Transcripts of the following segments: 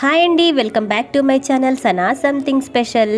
Hi అండి welcome back to my channel Sana something special.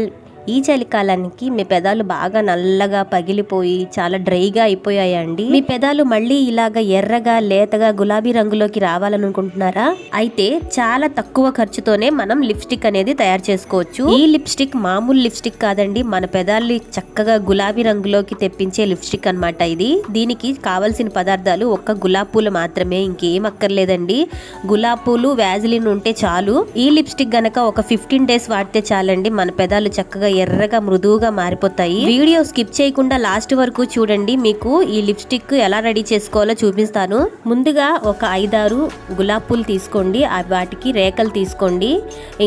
ఈ చలికాలానికి మీ పెదాలు బాగా నల్లగా పగిలిపోయి చాలా డ్రైగా అయిపోయాయండి. మీ పెదాలు మళ్ళీ ఇలాగ ఎర్రగా లేతగా గులాబీ రంగులోకి రావాలనుకుంటున్నారా? అయితే చాలా తక్కువ ఖర్చుతోనే మనం లిప్స్టిక్ అనేది తయారు చేసుకోవచ్చు. ఈ లిప్స్టిక్ మామూలు లిప్స్టిక్ కాదండి. మన పెదాలు చక్కగా గులాబీ రంగులోకి తెప్పించే లిప్స్టిక్ అన్నమాట ఇది. దీనికి కావలసిన పదార్థాలు ఒక్క గులాబ్ పూలు మాత్రమే ఇంకేం అక్కర్లేదండి. గులాబ్ పూలు వ్యాజిలిన్ ఉంటే చాలు. ఈ లిప్స్టిక్ గనక ఒక ఫిఫ్టీన్ డేస్ వాడితే చాలండి. మన పెదాలు చక్కగా ఎర్రగా మృదువుగా మారిపోతాయి. వీడియో స్కిప్ చేయకుండా లాస్ట్ వరకు చూడండి. మీకు ఈ లిప్స్టిక్ ఎలా రెడీ చేసుకోవాలో చూపిస్తాను. ముందుగా ఒక ఐదారు గులాబ్ పూలు తీసుకోండి వాటికి రేకలు తీసుకోండి.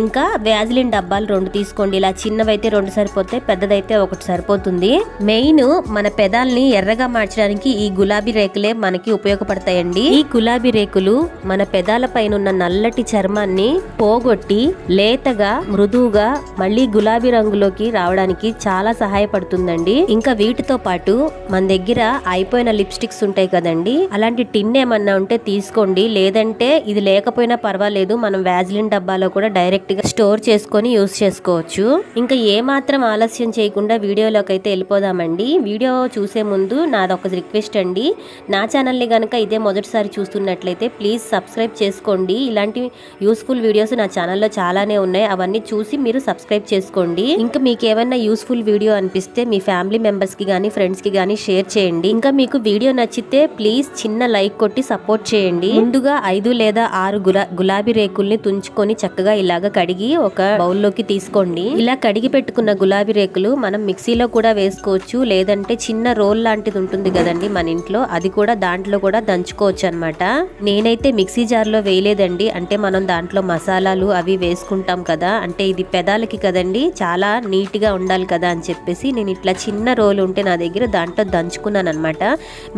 ఇంకా వ్యాజిలిన్ డబ్బాలు రెండు తీసుకోండి. ఇలా చిన్నవైతే రెండు సరిపోతాయి పెద్దదైతే ఒకటి సరిపోతుంది. మెయిన్ మన పెదాల్ని ఎర్రగా మార్చడానికి ఈ గులాబీ రేకులే మనకి ఉపయోగపడతాయండి. ఈ గులాబీ రేకులు మన పెదాల పైన ఉన్న నల్లటి చర్మాన్ని పోగొట్టి లేతగా మృదువుగా మళ్ళీ గులాబీ రంగులో రంగులోకి రావడానికి చాలా సహాయపడుతుందండి. ఇంకా వీటితో పాటు మన దగ్గర అయిపోయిన లిప్స్టిక్స్ ఉంటాయి కదండి. అలాంటి టిన్ ఏమన్నా ఉంటే తీసుకోండి. లేదంటే ఇది లేకపోయినా పర్వాలేదు మనం వ్యాజ్లిన్ డబ్బాలో కూడా డైరెక్ట్గా స్టోర్ చేసుకొని యూస్ చేసుకోవచ్చు. ఇంకా ఏ మాత్రం ఆలస్యం చేయకుండా వీడియోలోకి అయితే వెళ్ళిపోదామండి. వీడియో చూసే ముందు నాదొక రిక్వెస్ట్ అండి. నా ఛానల్ని కనుక ఇదే మొదటిసారి చూస్తున్నట్లయితే ప్లీజ్ సబ్స్క్రైబ్ చేసుకోండి. ఇలాంటి యూస్ఫుల్ వీడియోస్ నా ఛానల్లో చాలానే ఉన్నాయి. అవన్నీ చూసి మీరు సబ్స్క్రైబ్ చేసుకోండి. ఇంకా మీకు ఏమైనా యూస్ఫుల్ వీడియో అనిపిస్తే మీ ఫ్యామిలీ మెంబర్స్కి కానీ ఫ్రెండ్స్కి కానీ షేర్ చేయండి. ఇంకా మీకు వీడియో నచ్చితే ప్లీజ్ చిన్న లైక్ కొట్టి సపోర్ట్ చేయండి. ముందుగా ఐదు లేదా ఆరు గులా గులాబీ రేకుల్ని తుంచుకొని చక్కగా ఇలాగ కడిగి ఒక బౌల్లోకి తీసుకోండి. ఇలా కడిగి పెట్టుకున్న గులాబీ రేకులు మనం మిక్సీలో కూడా వేసుకోవచ్చు. లేదంటే చిన్న రోల్ లాంటిది ఉంటుంది కదండి మన ఇంట్లో అది కూడా దాంట్లో కూడా దంచుకోవచ్చు అనమాట నేనైతే మిక్సీ జార్లో వేయలేదండి. అంటే మనం దాంట్లో మసాలాలు అవి వేసుకుంటాం కదా అంటే ఇది పెదాలకి కదండి చాలా నీట్గా ఉండాలి కదా అని చెప్పేసి నేను ఇట్లా చిన్న రోల్ ఉంటే నా దగ్గర దాంట్లో దంచుకున్నాను అనమాట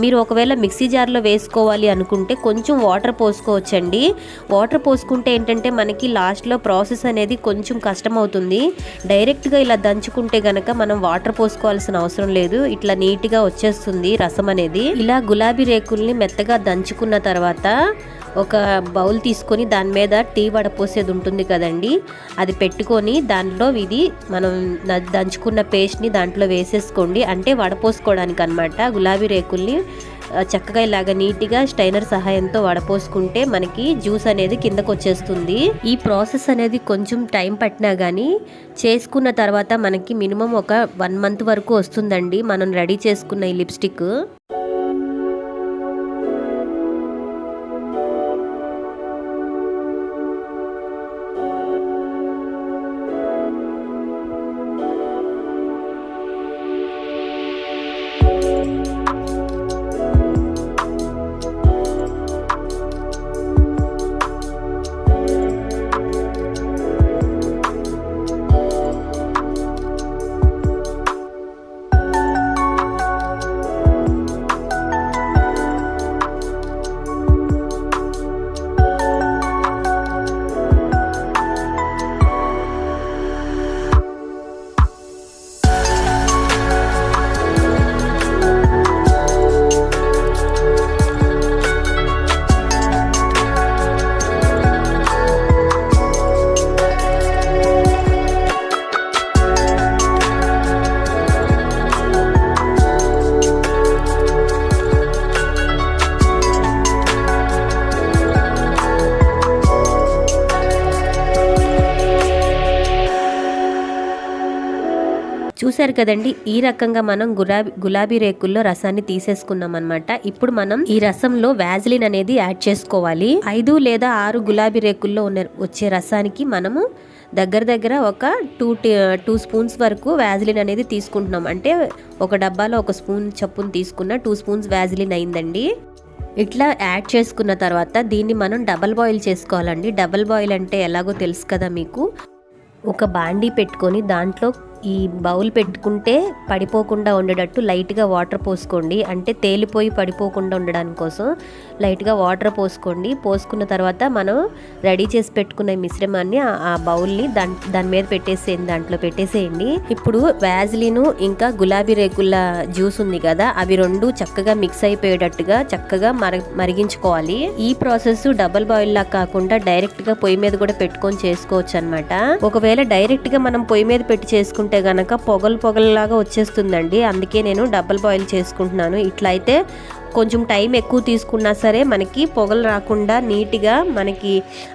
మీరు ఒకవేళ మిక్సీ జార్లో వేసుకోవాలి అనుకుంటే కొంచెం వాటర్ పోసుకోవచ్చండి. వాటర్ పోసుకుంటే ఏంటంటే మనకి లాస్ట్లో ప్రాసెస్ అనేది కొంచెం కష్టం అవుతుంది డైరెక్ట్గా ఇలా దంచుకుంటే గనక మనం వాటర్ పోసుకోవాల్సిన అవసరం లేదు. ఇట్లా నీట్గా వచ్చేస్తుంది రసం అనేది. ఇలా గులాబీ రేకుల్ని మెత్తగా దంచుకున్న తర్వాత ఒక బౌల్ తీసుకొని దాని మీద టీ వడపోసేది ఉంటుంది కదండి. అది పెట్టుకొని దాంట్లో ఇది మనం దంచుకున్న పేస్ట్ని దాంట్లో వేసేసుకోండి. అంటే వడపోసుకోవడానికి అనమాట గులాబీ రేకుల్ని చక్కగా ఇలాగ నీట్గా స్టైనర్ సహాయంతో వడపోసుకుంటే మనకి జ్యూస్ అనేది కిందకు వచ్చేస్తుంది ఈ ప్రాసెస్ అనేది కొంచెం టైం పట్టినా కానీ చేసుకున్న తర్వాత మనకి మినిమం ఒక వన్ మంత్ వరకు వస్తుందండి. మనం రెడీ చేసుకున్న ఈ లిప్స్టిక్. చూశారు కదండి ఈ రకంగా మనం గులాబీ గులాబీ రేకుల్లో రసాన్ని తీసేసుకున్నాం అనమాట ఇప్పుడు మనం ఈ రసంలో వ్యాజిలిన్ అనేది యాడ్ చేసుకోవాలి. ఐదు లేదా ఆరు గులాబీ రేకుల్లో ఉన్న వచ్చే రసానికి మనము దగ్గర దగ్గర ఒక టూ టూ స్పూన్స్ వరకు వ్యాజిలిన్ అనేది తీసుకుంటున్నాం. అంటే ఒక డబ్బాలో ఒక స్పూన్ చప్పున తీసుకున్న టూ స్పూన్స్ వ్యాజిలిన్ అయిందండి. ఇట్లా యాడ్ చేసుకున్న తర్వాత దీన్ని మనం డబల్ బాయిల్ చేసుకోవాలండి. డబల్ బాయిల్ అంటే ఎలాగో తెలుసు కదా మీకు? ఒక బాండీ పెట్టుకొని దాంట్లో ఈ బౌల్ పెట్టుకుంటే పడిపోకుండా ఉండేటట్టు లైట్గా వాటర్ పోసుకోండి. అంటే తేలిపోయి పడిపోకుండా ఉండడానికి కోసం లైట్గా వాటర్ పోసుకోండి. పోసుకున్న తర్వాత మనం రెడీ చేసి పెట్టుకున్న మిశ్రమాన్ని ఆ- బౌల్ని దాని దాని మీద పెట్టేసేయండి దాంట్లో పెట్టేసేయండి. ఇప్పుడు వ్యాజ్లిను ఇంకా గులాబీ రేకుల జ్యూస్ ఉంది కదా అవి రెండు చక్కగా మిక్స్ అయిపోయేటట్టుగా చక్కగా మర మరిగించుకోవాలి. ఈ ప్రాసెస్ డబల్ బాయిల్ లా కాకుండా డైరెక్ట్గా పొయ్యి మీద కూడా పెట్టుకొని చేసుకోవచ్చు అనమాట ఒకవేళ డైరెక్ట్గా మనం పొయ్యి మీద పెట్టి చేసుకుంటే గనక పొగలు పొగలలాగా వచ్చేస్తుందండి. అందుకే నేను డబల్ బాయిల్ చేసుకుంటున్నాను. ఇట్లయితే కొంచెం టైం ఎక్కువ తీసుకున్నా సరే మనకి పొగలు రాకుండా నీట్గా మనకి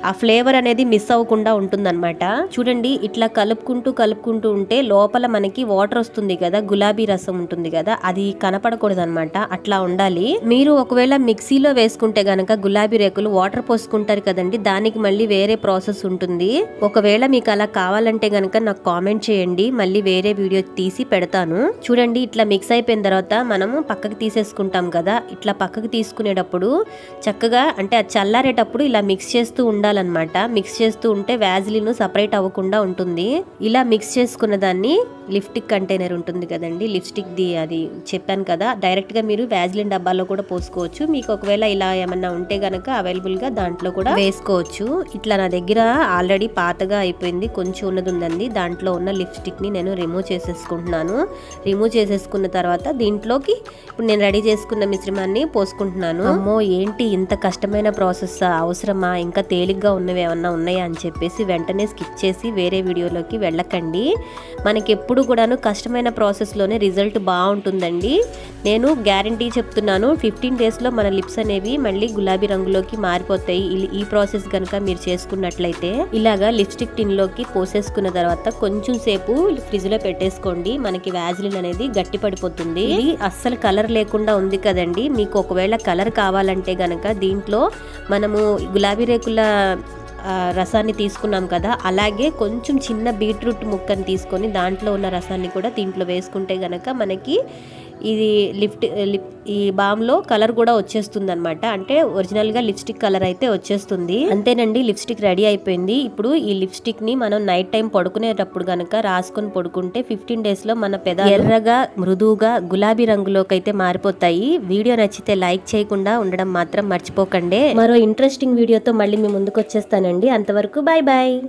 ఆ ఫ్లేవర్ అనేది మిస్ అవ్వకుండా ఉంటుందన్నమాట. చూడండి ఇట్లా కలుపుకుంటూ కలుపుకుంటూ ఉంటే లోపల మనకి వాటర్ వస్తుంది కదా గులాబీ రసం ఉంటుంది కదా అది కనపడకూడదు అనమాట అట్లా ఉండాలి. మీరు ఒకవేళ మిక్సీలో వేసుకుంటే గనక గులాబీ రేకులు వాటర్ పోసుకుంటారు కదండి దానికి మళ్ళీ వేరే ప్రాసెస్ ఉంటుంది. ఒకవేళ మీకు అలా కావాలంటే గనక నాకు కామెంట్ చేయండి మళ్ళీ వేరే వీడియో తీసి పెడతాను. చూడండి ఇట్లా మిక్స్ అయిపోయిన తర్వాత మనము పక్కకి తీసేసుకుంటాం కదా ఇట్లా పక్కకు తీసుకునేటప్పుడు చక్కగా అంటే అది చల్లారేటప్పుడు ఇలా మిక్స్ చేస్తూ ఉండాలన్నమాట. మిక్స్ చేస్తూ ఉంటే వ్యాజిలిన్ సపరేట్ అవ్వకుండా ఉంటుంది. ఇలా మిక్స్ చేసుకున్న దాన్ని లిప్స్టిక్ కంటైనర్ ఉంటుంది కదండి. లిప్స్టిక్ది అది చెప్పాను కదా. డైరెక్ట్గా మీరు వ్యాజిలిన్ డబ్బాలో కూడా పోసుకోవచ్చు. మీకు ఒకవేళ ఇలా ఏమన్నా ఉంటే గనక అవైలబుల్గా దాంట్లో కూడా వేసుకోవచ్చు. ఇట్లా నా దగ్గర ఆల్రెడీ పాతగా అయిపోయింది. కొంచెం ఉన్నది ఉందండి. దాంట్లో ఉన్న లిప్స్టిక్ని నేను రిమూవ్ చేసేసుకుంటున్నాను. రిమూవ్ చేసేసుకున్న తర్వాత దీంట్లోకి ఇప్పుడు నేను రెడీ చేసుకున్న మిశ్రమాన్ని పోసుకుంటున్నాను. అమ్మో ఏంటి ఇంత కష్టమైన ప్రాసెస్? అవసరమా? ఇంకా తేలిగ్గా ఉన్నవి ఏమన్నా ఉన్నాయా అని చెప్పేసి వెంటనే స్కిప్ చేసి వేరే వీడియోలోకి వెళ్ళకండి. మనకి ఎప్పుడు కూడాను కష్టమైన ప్రాసెస్లోనే రిజల్ట్ బాగుంటుందండి. నేను గ్యారంటీ చెప్తున్నాను ఫిఫ్టీన్ డేస్లో మన లిప్స్ అనేవి మళ్ళీ గులాబీ రంగులోకి మారిపోతాయి. ఈ- ప్రాసెస్ కనుక మీరు చేసుకున్నట్లయితే ఇలాగా లిప్స్టిక్ టిన్లోకి పోసేసుకున్న తర్వాత కొంచెం సేపు ఫ్రిడ్జ్లో పెట్టేసుకోండి. మనకి వ్యాజిలిన్ అనేది గట్టి పడిపోతుంది అస్సలు కలర్ లేకుండా ఉంది కదండి. మీకు ఒకవేళ కలర్ కావాలంటే గనక దీంట్లో మనము గులాబీ రేకుల రసాన్ని తీసుకున్నాం కదా అలాగే కొంచెం చిన్న బీట్రూట్ ముక్కని తీసుకొని దాంట్లో ఉన్న రసాన్ని కూడా దీంట్లో వేసుకుంటే గనక మనకి ఇది లిఫ్ట్ లిప్ ఈ బామ్లో కలర్ కూడా వచ్చేస్తుంది అనమాట అంటే ఒరిజినల్గా లిప్స్టిక్ కలర్ అయితే వచ్చేస్తుంది. అంతేనండి లిప్స్టిక్ రెడీ అయిపోయింది. ఇప్పుడు ఈ లిప్స్టిక్ని మనం నైట్ టైం పడుకునేటప్పుడు కనుక రాసుకొని పడుకుంటే ఫిఫ్టీన్ డేస్లో మన పెద ఎర్రగా మృదువుగా గులాబీ రంగులోకి అయితే మారిపోతాయి. వీడియో నచ్చితే లైక్ చేయకుండా ఉండడం మాత్రం మర్చిపోకండి. మరో ఇంట్రెస్టింగ్ వీడియోతో మళ్ళీ మీ ముందుకు వచ్చేస్తానండి అంతవరకు బాయ్ బాయ్.